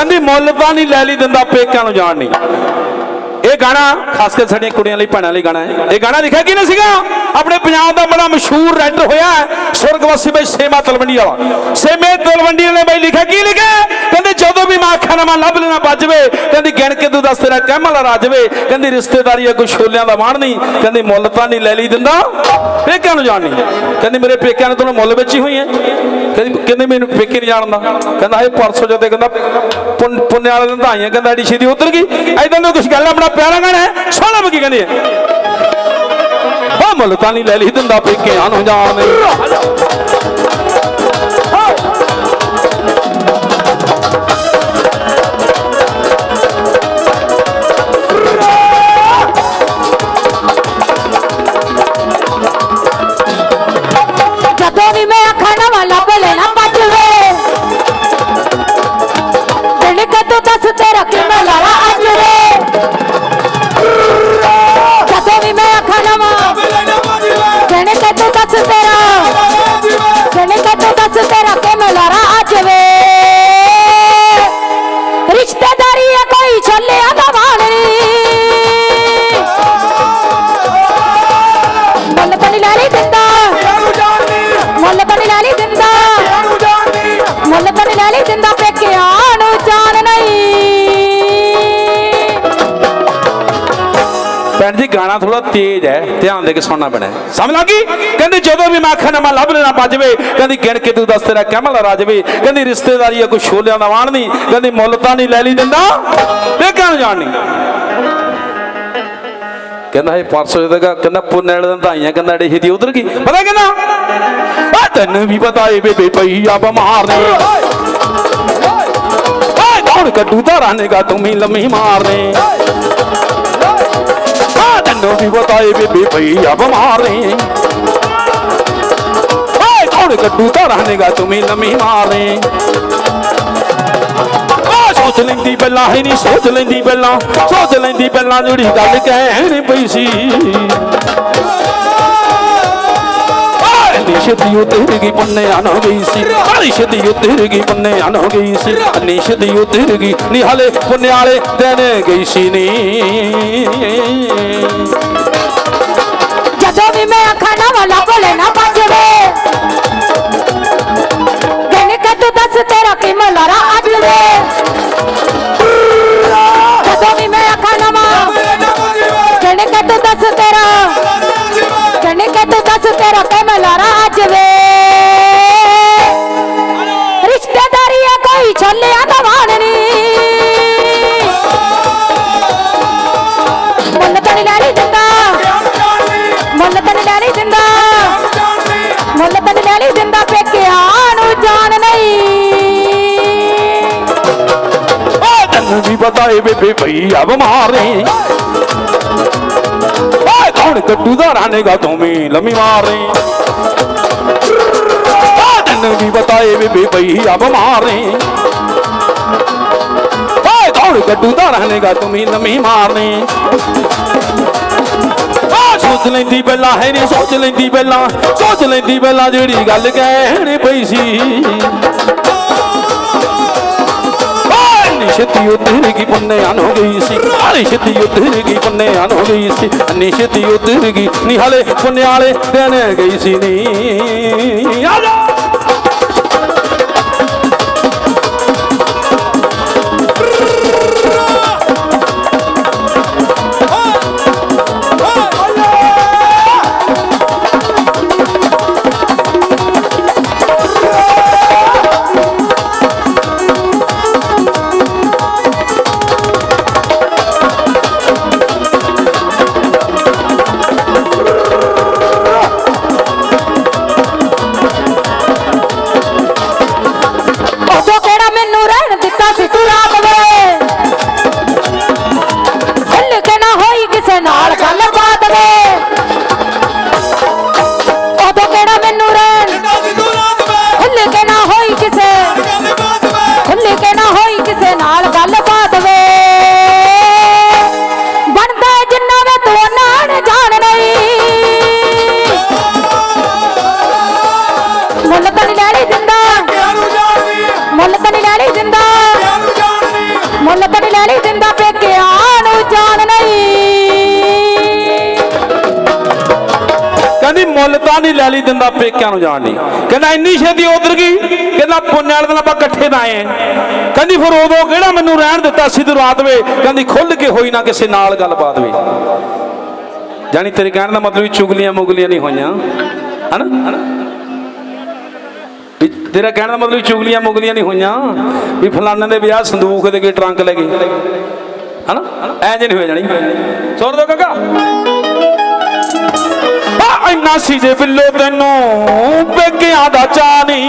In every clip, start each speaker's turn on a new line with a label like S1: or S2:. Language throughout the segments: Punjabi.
S1: ਕਹਿੰਦੀ ਮੁੱਲ ਤਾਂ ਨਹੀਂ ਲੈ ਲਈ ਦਿੰਦਾ ਪੇਕਿਆਂ ਨੂੰ ਜਾਣ ਨਹੀਂ। ਇਹ ਗਾਣਾ, ਖਾਸ ਕਰ ਸਾਡੀਆਂ ਕੁੜੀਆਂ ਲਈ, ਭੈਣਾਂ ਲਈ ਗਾਣਾ ਹੈ। ਇਹ ਗਾਣਾ ਲਿਖਿਆ ਕਿਹਨੇ ਸੀਗਾ? ਆਪਣੇ ਪੰਜਾਬ ਦਾ ਬੜਾ ਮਸ਼ਹੂਰ ਰਾਈਟਰ ਹੋਇਆ ਸੁਰਗਵਾਸੀ ਬਈ ਸੇਮਾ ਤਲਵੰਡੀ ਵਾਲਾ। ਸੇਮੇ ਤਲਵੰਡੀ ਨੇ ਬਈ ਲਿਖਿਆ, ਕੀ ਲਿਖਿਆ? ਕਹਿੰਦੇ, ਜਦੋਂ ਵੀ ਮੈਂ ਅੱਖਾਂ ਨਾਲ ਲੱਭ ਲੈਣਾ ਵੱਜਵੇ ਕਹਿੰਦੀ ਗਿਣ ਕੇ ਤੂੰ ਦੱਸ ਤੇਰਾ ਕਹਿਮਲ ਰਾਜਵੇ ਕਹਿੰਦੀ, ਰਿਸ਼ਤੇਦਾਰੀ ਆ ਕੋਈ ਛੋਲਿਆਂ ਦਾ ਵਾਣ ਨਹੀਂ। ਕਹਿੰਦੀ, ਮੁੱਲ ਤਾਂ ਨਹੀਂ ਲੈ ਲਈ ਦਿੰਦਾ। ਪੇਕਿਆਂ ਨੂੰ ਜਾਣ ਨਹੀਂ ਕਹਿੰਦੀ, ਮੇਰੇ ਪੇਕਿਆਂ ਨੇ ਤੈਨੂੰ ਮੁੱਲ ਵਿੱਚ ਹੋਈ ਹੈ। ਕਹਿੰਦੀ, ਕਹਿੰਦੇ, ਮੈਨੂੰ ਪੇਕੇ ਨਹੀਂ ਜਾਣਦਾ। ਕਹਿੰਦਾ ਇਹ ਪਰਸੋਂ ਜਦੇ ਕਹਿੰਦਾ ਪੁੰਨ ਵਾਲੇ ਦਿਨ ਤਾਂ ਕਹਿੰਦਾ, ਐਡੀ ਛੇਤੀ ਉਤਰ ਗਈ। ਐਦਾਂ ਦਾ ਕੁਝ ਗੱਲ ਬੜਾ ਪਿਆਰਾ ਗਾਣਾ ਹੈ ਸੋਹਣਾ ਬਕੀ ਕਹਿੰਦੀ ਹੈ। ਉਹ ਮੁੱਲ ਨਹੀਂ ਲੈ ਲਈ ਦਿੰਦਾ ਪੇਕਿਆਂ ਨੂੰ ਜਾਣ। ਗਾਣਾ ਥੋੜਾ ਤੇਜ਼ ਹੈ, ਧਿਆਨ ਦੇ ਕੇ ਸੁਣਨਾ ਪੈਣਾ ਸਮਝ ਲੱਗੀ ਕਹਿੰਦੀ, ਜਦੋਂ ਵੀ ਮੈਂ ਅੱਖਾਂ ਲੱਭ ਲੈਣਾ ਵੱਜਵੇ ਕਹਿੰਦੀ, ਗਿਣ ਕੇ ਤੂੰ ਦੱਸ ਤੇਰਾ ਕਹਿਮਲ ਰਾਜਵੇ ਕਹਿੰਦੀ, ਰਿਸ਼ਤੇਦਾਰੀ ਆ, ਕੋਈ ਛੋਲਿਆਂ ਦਾ ਵਾਣ ਨਹੀਂ। ਕਹਿੰਦੀ, ਮੁੱਲ ਤਾਂ ਨਹੀਂ ਲੈ ਲਈ ਦਿੰਦਾ। ਪੇਕਿਆਂ ਨੂੰ ਕਹਿੰਦਾ, ਇਹ ਪਰਸੋਂ ਜਦੋਂ ਕਹਿੰਦਾ, ਪੁੰਨੇ ਵਾਲੇ ਦਿਨ ਤਾਂ ਕਹਿੰਦਾ ਡੇ ਛੇਤੀ ਉਧਰ ਗਈ ਪਤਾ ਕਹਿੰਦਾ ਆ, ਤੈਨੂੰ ਵੀ ਪਤਾ ਏ, ਬੇਬੇ ਪਈ ਆ, ਬਿਮਾਰ ਓਏ ਕੌਣ ਕੱਢੂ, ਧਾਰਾਂ ਨੇ ਗਾ, ਤੂੰ ਵੀ ਲੰਮੀ ਮਾਰਨੇ। ਆ ਤੈਨੂੰ ਵੀ ਪਤਾ ਏ ਬੇਬੇ ਪਈ ਆ ਬਿਮਾਰ ਨੇ ਓਏ, ਕੌਣ ਕੱਢੂ ਧਾਰਾਂ ਨੇ ਗਾ ਤੂੰ ਸੋਚ ਲੈਂਦੀ ਪਹਿਲਾਂ ਹੈ ਨਹੀਂ ਸੋਚ ਲੈਂਦੀ ਪਹਿਲਾਂ, ਸੋਚ ਲੈਂਦੀ ਪਹਿਲਾਂ ਜਿਹੜੀ ਗੱਲ ਕਹਿਣੀ ਪਈ ਸੀ। ਨਿਸ਼ਦੀ ਉਤਰ ਗਈ ਪੰਨੇ ਆਨੋ ਗਈ ਸੀ। ਨਿਸ਼ਦੀ ਉਤਰ ਗਈ ਪੰਨੇ ਆਨੋ ਗਈ ਸੀ। ਨਿਸ਼ਦੀ ਉਤਰ ਗਈ ਨੀ, ਹਲੇ ਪੁੰਨੇ ਵਾਲੇ ਦਿਨ ਗਈ ਸੀ ਨੀ।
S2: ਕੇ ਤੂੰ ਦੱਸ ਤੇਰਾ। ਦਿਲ ਕੇ ਤੂੰ ਦੱਸ ਤੇਰਾ ਕੀ ਮੈਂ ਲਾਰਾ ਅੱਜ ਵੇ। ਰਿਸ਼ਤੇਦਾਰੀ ਆ ਕੋਈ ਛੱਲਿਆ ਦਾ ਵਾਣਨੀ ਮੁੱਲ ਤਾਂ ਨਹੀਂ ਲੈਣੀ ਦਿੰਦਾ। ਮੁੱਲ ਤਾਂ ਨਹੀਂ ਲੈਣੀ ਦਿੰਦਾ। ਮੁੱਲ ਤਾਂ ਨਹੀਂ ਲੈਣੀ ਦਿੰਦਾ ਪੇਕਿਆਂ ਨੂੰ ਜਾਣ ਨਹੀਂ।
S1: ਓ ਤੈਨੂੰ ਵੀ ਦਾ ਰਾਣੇਗਾ ਤੂੰ ਵੀ, ਲੰਮੀ ਮਾਰ ਨੇ ਵੀ ਪਤਾ ਬੇਬੇ ਪਈ ਆ ਬਿਮਾਰ ਓਏ ਕੌਣ ਕੱਟੂ ਦਾ ਰਾਣੇਗਾ ਤੂੰ ਲੰਮੀ ਮਾਰ ਸੋਚ ਲੈਂਦੀ ਪਹਿਲਾਂ, ਹੈ ਨਹੀਂ ਸੋਚ ਲੈਂਦੀ ਪਹਿਲਾਂ, ਸੋਚ ਲੈਂਦੀ ਪਹਿਲਾਂ ਜਿਹੜੀ ਗੱਲ ਕਹਿਣੀ ਪਈ ਸੀ। ਛੇਤੀ ਉਤਰ ਗਈ ਪੰਨੇ ਹੋ ਗਈ ਸੀ ਛੇਤੀ ਉਤਰ ਗਈ ਪੰਨੇ ਹੋ ਗਈ ਸੀ। ਨਿਸ਼ਤੀ ਉਤਰ ਗਈ ਨਿਹਾਲੇ ਹਲੇ ਪੁੰਨੇ ਵਾਲੇ ਦਿਨ ਗਈ ਸੀ ਨੀ। ਆ ਕਹਿੰਦੀ ਤਾਂ ਨਹੀਂ ਲੈ ਲਈ ਦਿੰਦਾ, ਪੇਕਿਆਂ ਨੂੰ ਜਾਣ ਨਹੀਂ ਕਹਿੰਦਾ, ਇੰਨੀ ਛੇਤੀ ਉਧਰ ਗਈ? ਕਹਿੰਦਾ ਪੁੰਨੇ ਵਾਲੇ ਦਿਨ ਆਪਾਂ ਇਕੱਠੇ ਤਾਂ ਆਏ ਕਹਿੰਦੀ, ਫਿਰ ਉਦੋਂ ਕਿਹੜਾ ਮੈਨੂੰ ਰਹਿਣ ਦਿੱਤਾ ਸੀ ਤੇ ਰਾਤ ਵੇ? ਕਹਿੰਦੀ ਖੁੱਲ ਕੇ ਹੋਈ ਨਾ ਕਿਸੇ ਨਾਲ ਗੱਲਬਾਤ ਵੇ। ਜਾਣੀ ਤੇਰੇ ਕਹਿਣ ਦਾ ਮਤਲਬ ਵੀ ਚੁਗਲੀਆਂ ਮੁਗਲੀਆਂ ਨਹੀਂ ਹੋਈਆਂ। ਹਨਾ? ਤੇਰਾ ਕਹਿਣ ਦਾ ਮਤਲਬ ਚੁਗਲੀਆਂ ਮੁਗਲੀਆਂ ਨਹੀਂ ਹੋਈਆਂ। ਵੀ ਫਲਾਣੇ ਦੇ ਵਿਆਹ ਸੰਦੂਕ ਦੇ ਕੇ ਟਰੰਕ ਲੈ ਗਏ। ਹਨਾ? ਐਂ ਜੇ ਨਹੀਂ ਹੋਇਆ ਜਾਣੀ। ਸੁਣ ਦੋ ਕਾਕਾ। ਇੰਨਾ ਸੀ ਜੇ ਬਿੱਲੋ ਤੈਨੂੰ ਪੇਕਿਆਂ ਦਾ ਚਾਨੀ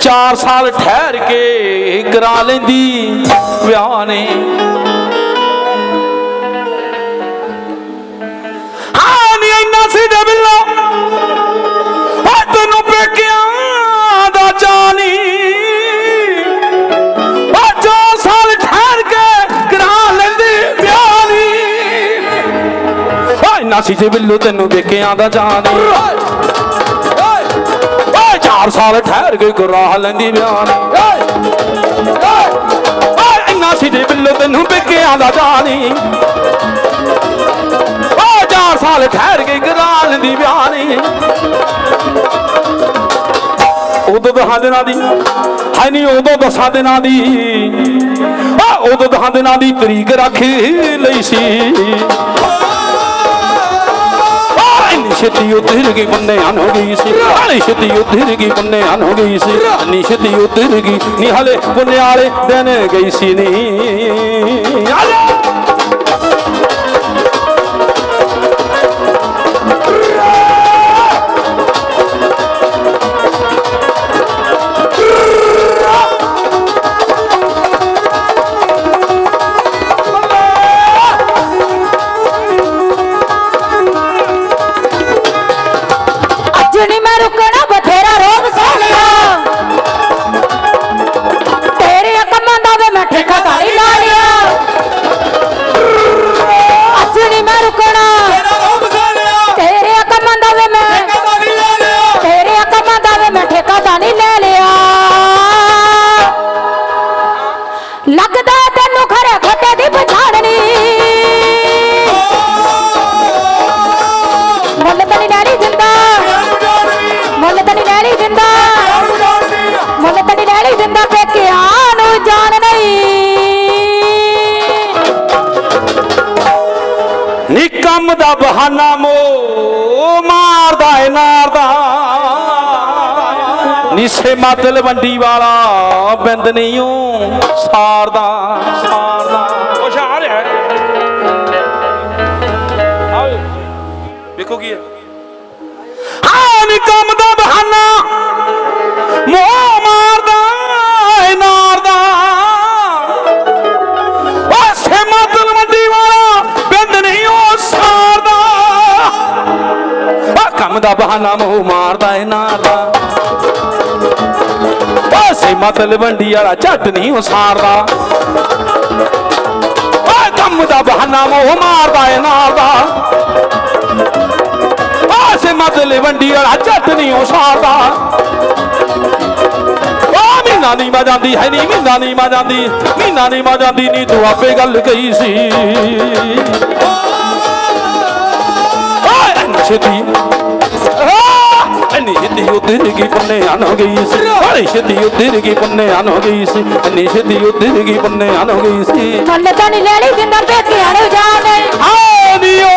S1: ਚਾਰ ਸਾਲ ਠਹਿਰ ਕੇ ਕਰਾ ਲੈਂਦੀ, ਵਿਆਹ ਨੇ। ਹਾਂ ਨੀ ਇੰਨਾ ਸੀ ਜੇ ਬਿੱਲੋ ਆ ਤੈਨੂੰ ਪੇਕਿਆਂ ਓਏ ਨਾਸੀ ਬਿੱਲੂ ਤੈਨੂੰ ਵੇਖਿਆਂ ਦਾ ਜਾਣੀ। ਓਏ, ਚਾਰ ਸਾਲ ਠਹਿਰ ਕੇ ਗੁਰਾਹ ਲੈਂਦੀ ਬਿਆਨ। ਓਏ ਨਾਸੀ ਜੇ ਬਿੱਲੂ ਤੈਨੂੰ ਵੇਖਿਆਂ ਦਾ ਜਾਣੀ। ਓਏ, ਚਾਰ ਸਾਲ ਠਹਿਰ ਕੇ ਗੁਰਾਹ ਲੈਂਦੀ ਬਿਆਨ। ਉਦੋਂ ਦਸਾਂ ਦਿਨਾਂ ਦੀ ਹਾਏ ਨਹੀਂ ਉਦੋਂ ਦਸਾਂ ਦਿਨਾਂ ਦੀ। ਆ ਉਦੋਂ ਦਸਾਂ ਦਿਨਾਂ ਦੀ ਤਰੀਕ ਰੱਖ ਲਈ ਸੀ। ਛੇਤੀ ਉਤਰ ਗਈ, ਬੰਨੇ ਹਨ ਹੋ ਗਈ ਸੀ। ਇੰਨੀ ਛੇਤੀ ਉਤਰ ਗਈ, ਬੰਨੇ ਹਨ ਹੋ ਗਈ ਸੀ। ਇੰਨੀ ਛੇਤੀ ਉਤਰ ਗਈ, ਨੀ ਹਲੇ ਬੰਨੇ ਵਾਲੇ ਦਿਨ ਗਈ ਸੀ ਨੀ। ਆ
S2: ਕੰਮ ਦਾ
S1: ਬਹਾਨਾ ਮੋ ਮਾਰਦਾ ਏ ਨਾਰ ਦਾ ਨਿਸੇ ਮਤਲ ਵੰਡੀ ਵਾਲਾ ਬਿੰਦ ਨਹੀਂ ਓ ਸਾਰਦਾ ਸਾਰਦਾ। ਕੁਛ ਆ ਰਿਹਾ ਆਓ। ਵੇਖੋ ਕੀ ਹੈ। ਹਾਂ ਨੀ ਕੰਮ ਦਾ ਬਹਾਨਾ ਮੋਹ ਮਾਰਦਾ ਕੰਮ ਦਾ ਬਹਾਨਾ ਮੂੰਹ ਮਾਰਦਾ ਏ ਦਾ। ਓ ਸੇਮਾ ਤਲਵੰਡੀ ਵਾਲਾ ਝੱਟ ਨਹੀਂ ਉਸਾਰਦਾ ਸਾਰਦਾ। ਕੰਮ ਦਾ ਬਹਾਨਾ ਮੂੰਹ ਮਾਰਦਾ ਏ ਦਾ। ਓ ਸੇਮਾ ਤਲਵੰਡੀ ਵਾਲਾ ਝੱਟ ਨਹੀਂ ਉਹ ਮਹੀਨਾ ਨਹੀਂ ਮਾ ਜਾਂਦੀ, ਹੈ ਨਹੀਂ ਮਹੀਨਾ ਨਹੀਂ ਮਾ ਜਾਂਦੀ, ਮਹੀਨਾ ਨਹੀਂ ਮਾ ਜਾਂਦੀ ਨਹੀਂ ਤੂੰ ਆਪੇ ਗੱਲ ਕਹੀ ਸੀ। ਓਏ ਛੇਤੀ ఉద్దిరిగి పుణ్యాను గీసి నిషతి ఉద్దిరిగి పుణ్యాను గీసి నిషతి ఉద్దిరిగి పుణ్యాను గీసి
S2: తన తని లేడి దిన పెట్టి అడుగు జానే ఆ నియో